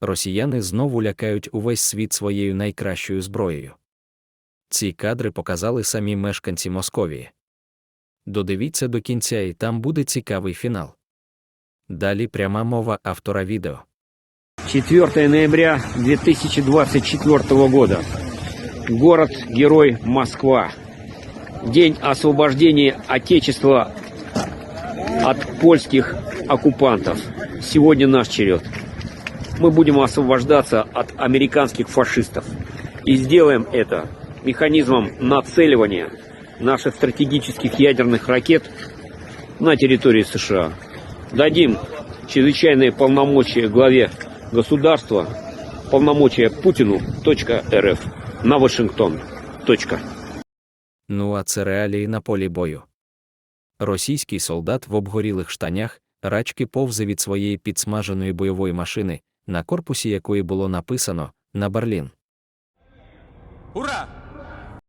Росіяни знову лякають увесь світ своєю найкращою зброєю. Ці кадри показали самі мешканці Московії. Додивіться до кінця, і там буде цікавий фінал. Далі пряма мова автора відео. 4 ноября 2024 года. Город-герой Москва. День освобождения Отечества от польских оккупантов. Сегодня наш черед Мы будем освобождаться от американских фашистов. И сделаем это механизмом нацеливания наших стратегических ядерных ракет на территории США. Дадим чрезвычайные полномочия главе государства, полномочия Путину, точка РФ, на Вашингтон, точка. Ну а це реалії на полі бою. Російський солдат в обгорілих штанях рачки повзе від своєї підсмаженої бойової машини, на корпусі якої було написано на Берлін. Ура!